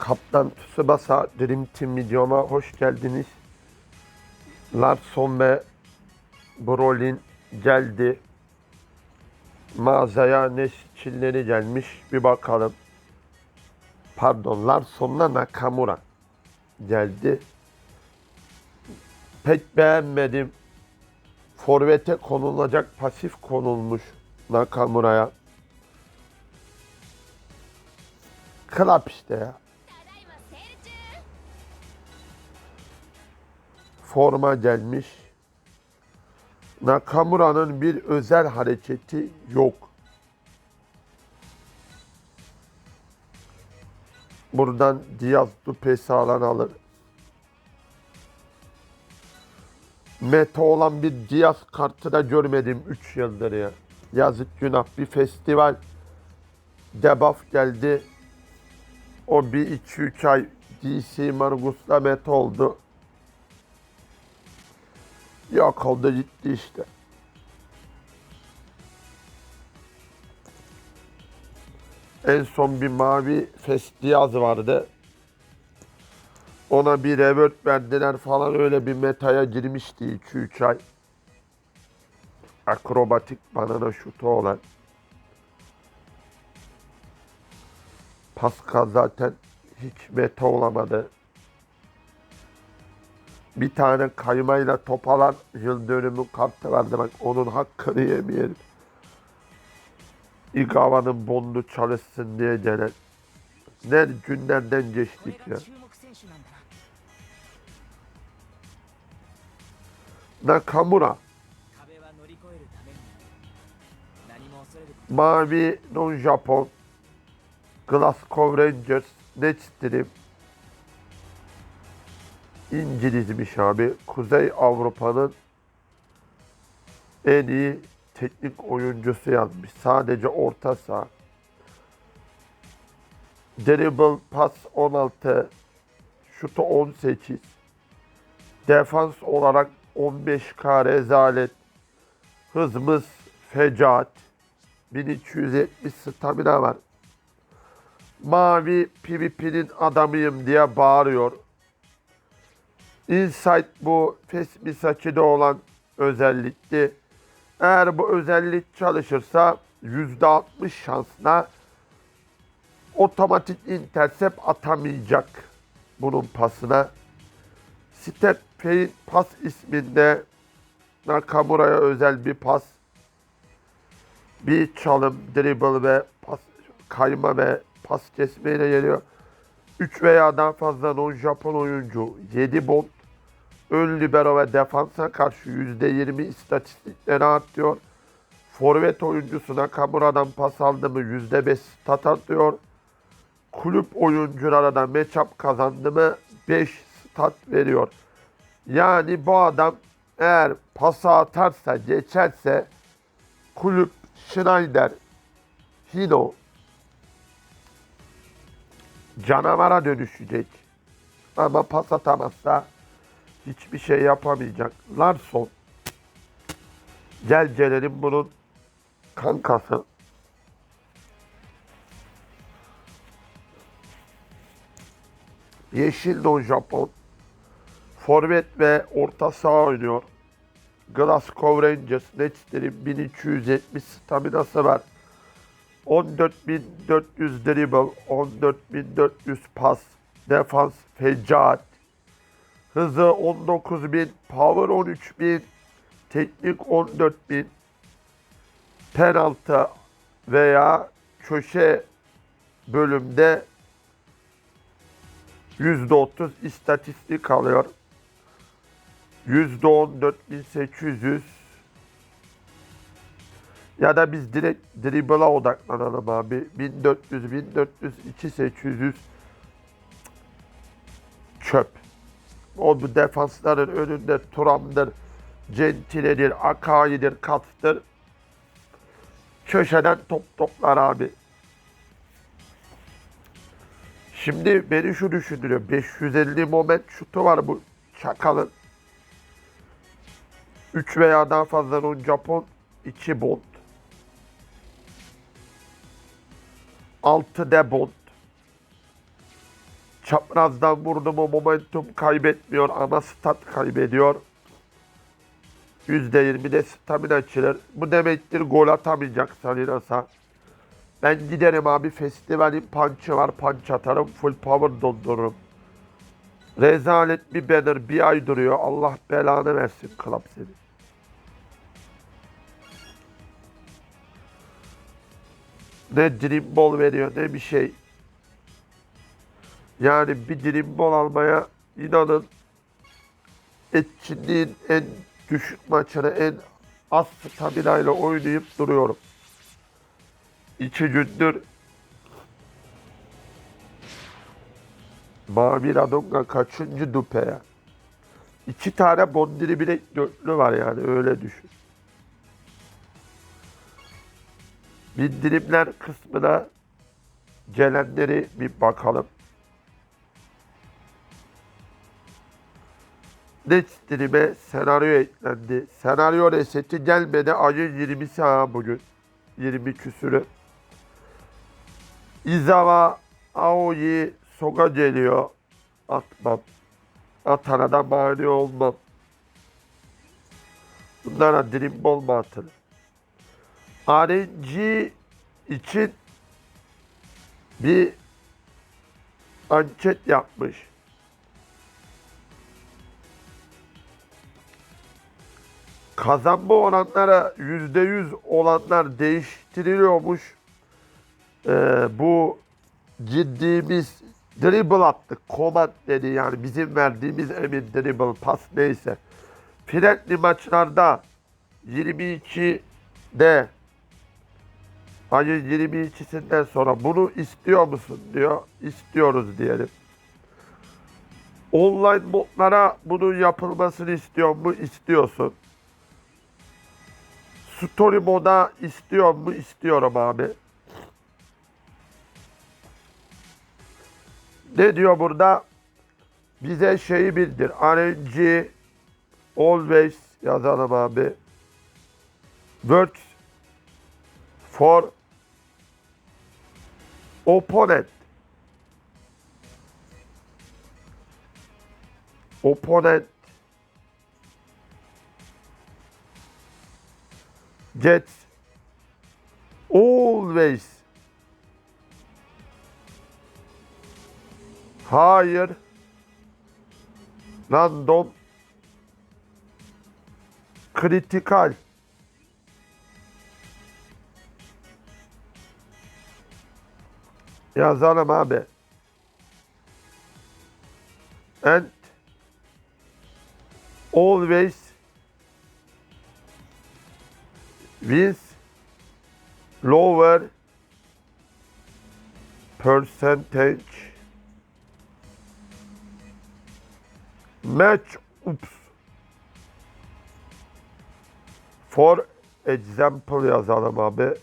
Kaptan Tsubasa Dream Team videoma hoş geldiniz. Larson ve Brolin geldi. Mağazaya ne çilleri gelmiş bir bakalım. Pardon Larson'la Nakamura geldi. Pek beğenmedim. Forvet'e konulacak pasif konulmuş Nakamura'ya. Klap işte ya. Forma gelmiş. Nakamura'nın bir özel hareketi yok. Buradan Diaz Dupes'i alan alır. Meta olan bir Diaz kartı da görmedim 3 yıldır ya. Yazık günah bir festival debuff geldi. O bir 2-3 ay DC Margus'la meta oldu. Yok oldu gitti işte. En son bir mavi Festiyaz vardı. Ona bir revert verdiler falan öyle bir metaya girmişti 2-3 ay. Akrobatik banana şutu olan. Pascal zaten hiç meta olamadı bir tane kaymayla topalan yıl dönümü kaptılar demek onun hakkını yemeyelim. İlk havanın bondu çalışsın diye gelen. Ne günlerden geçtik ya. Nakamura. Mavi Non Japon. Glasgow Rangers. Ne çizdirim? İngilizmiş abi. Kuzey Avrupa'nın en iyi teknik oyuncusu yazmış. Sadece orta saha. Dribble pas 16, şutu 18. Defans olarak 15K rezalet. Hızımız fecaat. 1270 stamina var. Mavi PvP'nin adamıyım diye bağırıyor. Insight bu Fesmisaki'de olan özellikti. Eğer bu özellik çalışırsa %60 şansla otomatik intercept atamayacak bunun pasına. Step Fein pas isminde Nakamura'ya özel bir pas. Bir çalım, dribble ve pas kayma ve pas kesmeyle geliyor. 3 veya daha fazla non-Japon oyuncu 7 bond ön libero ve defansa karşı %20 istatistikleri artıyor. Forvet oyuncusu Nakamura'dan pas aldı mı %5 stat atıyor. Kulüp oyunculara da matchup kazandı mı 5 stat veriyor. Yani bu adam eğer pası atarsa, geçerse kulüp Schneider, Hino canavara dönüşecek. Ama pas atamazsa hiçbir şey yapamayacak. Larson gel gelelim bunun kankası. Yeşil Don Japon. Forvet ve orta saha oynuyor. Glasgow Rangers netleri 1270 staminası var. 14.400 dribble, 14.400 pas, defans fecaat, hızı 19.000, power 13.000, teknik 14.000, penaltı veya köşe bölümde %30 istatistik alıyor. %14.800 ya da biz direkt dribble'a odaklanalım abi. 1400, 1400, 2800 çöp. O defansların önünde Turam'dır, Gentile'dir, Akai'dir, Katz'tır. Köşeden top toplar abi. Şimdi beni şu düşündürüyor. 550 moment şutu var bu çakalın. 3 veya daha fazla Japon 2 bond. 6 de bond. Çaprazdan vurdu mu momentum kaybetmiyor ama stat kaybediyor. %20'de stamina açılır. Bu demektir gol atamayacak Salinas'a. Ben giderim abi festivalin punch'ı var punch atarım full power dondururum. Rezalet bir banner bir ay duruyor. Allah belanı versin club seni. Ne dream ball veriyor ne bir şey. Yani bir dream ball almaya inanın etkinliğin en düşük maçını en az stamina ile oynayıp duruyorum. İki gündür Mavi Radonga kaçıncı dupe ya? İki tane bondiri bilek dörtlü var yani öyle düşün. Bildirimler kısmına gelenleri bir bakalım. Netstream'e senaryo eklendi. Senaryo reseti gelmedi. Ayın 20'si ha bugün. 20 küsürü. Izawa Aoi Soga geliyor. Atmam. Atana da mani olmam. Bunlara Dream Ball mu atılır? RNG için bir anket yapmış. Kazanma oranları %100 olanlar değiştiriliyormuş. Ee, bu ciddiğimiz dribble attık. Command dedi yani bizim verdiğimiz emir dribble pas neyse. Friendly maçlarda 22'de ayın 22'sinden sonra bunu istiyor musun diyor. İstiyoruz diyelim. Online modlara bunun yapılmasını istiyor mu? İstiyorsun. Story moda istiyor mu? İstiyorum abi. Ne diyor burada? Bize şeyi bildir. RNG always yazalım abi. Works for opponent. Opponent gets always. Higher random. Critical. Yazalım abi. And. Always with lower percentage match ups for example yazalım abi.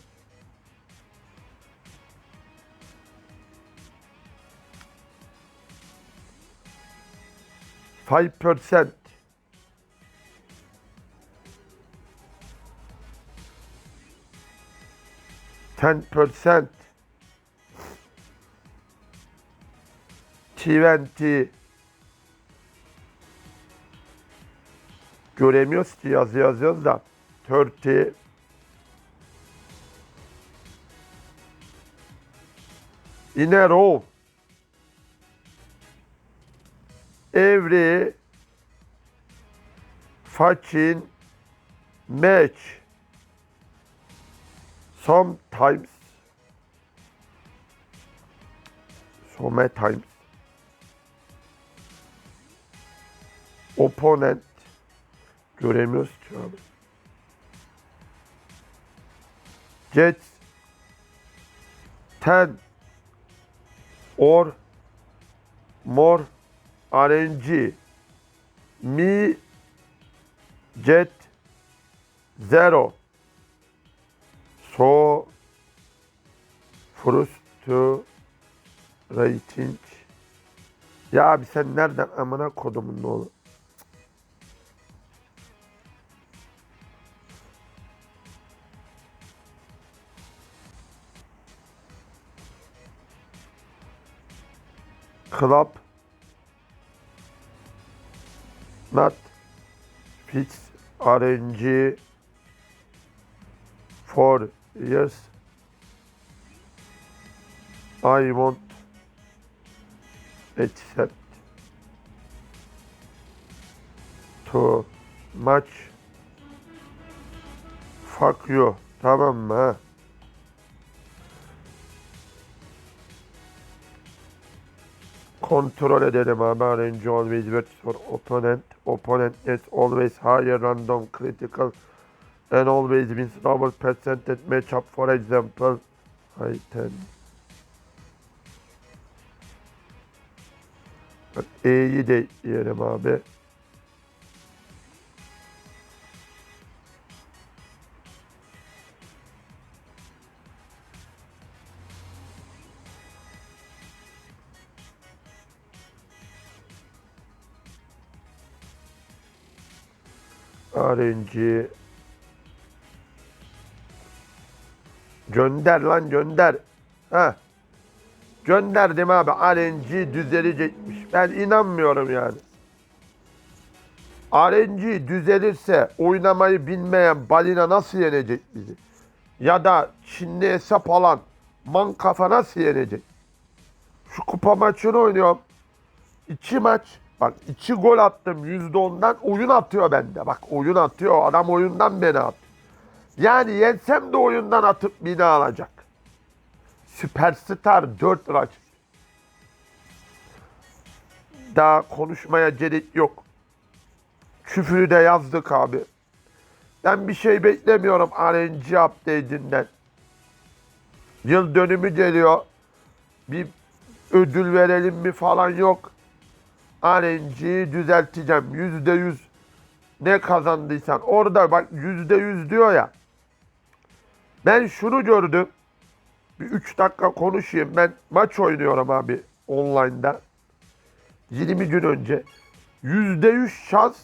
Five percent ten percent. Twenty. Göremiyoruz ki yazı yazıyoruz da. 30 in a row. Every fucking match sometimes so many times. Opponent. Göremiyoruz ki abi. Get 10 or. More. RNG me get zero so frustrating ya abi sen nereden amına kodumun ne olur Club. Not Fix RNG for years I want accept to much fuck you tamam mı? Kontrol edelim abi. Arrange always works for opponent. Opponent is always higher random critical and always wins double percentage matchup for example. High 10. Bak E'yi de ekleyelim abi. RNG Gönder lan gönder. Ha. Gönderdim abi. RNG düzelecekmiş. Ben inanmıyorum yani. RNG düzelirse oynamayı bilmeyen balina nasıl yenecek bizi? Ya da Çinli hesap alan man kafa nasıl yenecek? Şu kupa maçını oynuyorum. İki maç. Bak iki gol attım yüzde ondan oyun atıyor bende. Bak oyun atıyor. Adam oyundan beni at. Yani yensem de oyundan atıp beni alacak. Süperstar 4 rakip. Daha konuşmaya gerek yok. Küfürü de yazdık abi. Ben bir şey beklemiyorum RNG update'inden. Yıl dönümü geliyor. Bir ödül verelim mi falan yok. RNG'yi düzelteceğim. Yüzde yüz ne kazandıysan. Orada bak yüzde yüz diyor ya. Ben şunu gördüm. Bir üç dakika konuşayım. Ben maç oynuyorum abi online'da. 20 gün önce. Yüzde yüz şans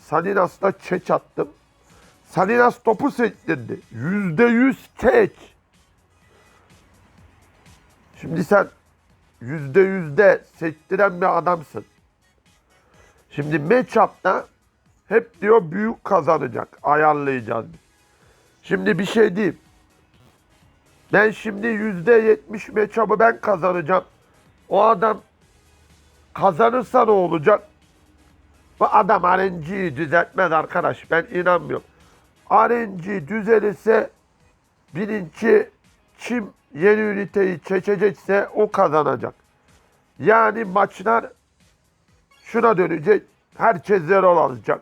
Salinas'ta çeç attım. Salinas topu sektirdi. Yüzde yüz çeç. Şimdi sen yüzde yüzde sektiren bir adamsın. Şimdi matchup'ta hep diyor büyük kazanacak. Ayarlayacağız. Şimdi bir şey diyeyim. Ben şimdi yüzde yetmiş matchup'ı ben kazanacağım. O adam kazanırsa ne olacak? Bu adam RNG'yi düzeltmez arkadaş. Ben inanmıyorum. RNG düzelirse birinci kim yeni üniteyi çekecekse o kazanacak. Yani maçlar şuna dönecek. Herkes Zerol alacak.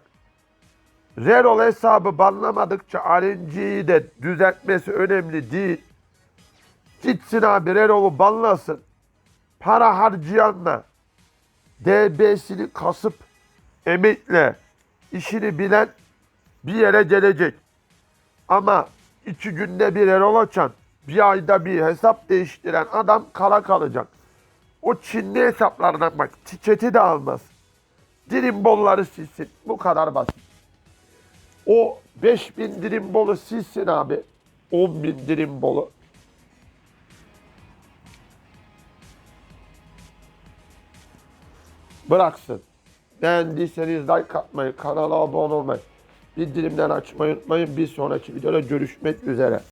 Zerol hesabı banlamadıkça RNG'yi de düzeltmesi önemli değil. Gitsin abi Zerol'u banlasın. Para harcayanla DB'sini kasıp emekle işini bilen bir yere gelecek. Ama iki günde bir Erol açan, bir ayda bir hesap değiştiren adam kala kalacak. O Çinli hesaplardan bak tiketi de almaz. Dirimbolları silsin. Bu kadar basit. O 5000 dirimbolu silsin abi. 10 bin dirimbolu. Bıraksın. Beğendiyseniz like atmayı, kanala abone olmayı, bildirimleri açmayı unutmayın. Bir sonraki videoda görüşmek üzere.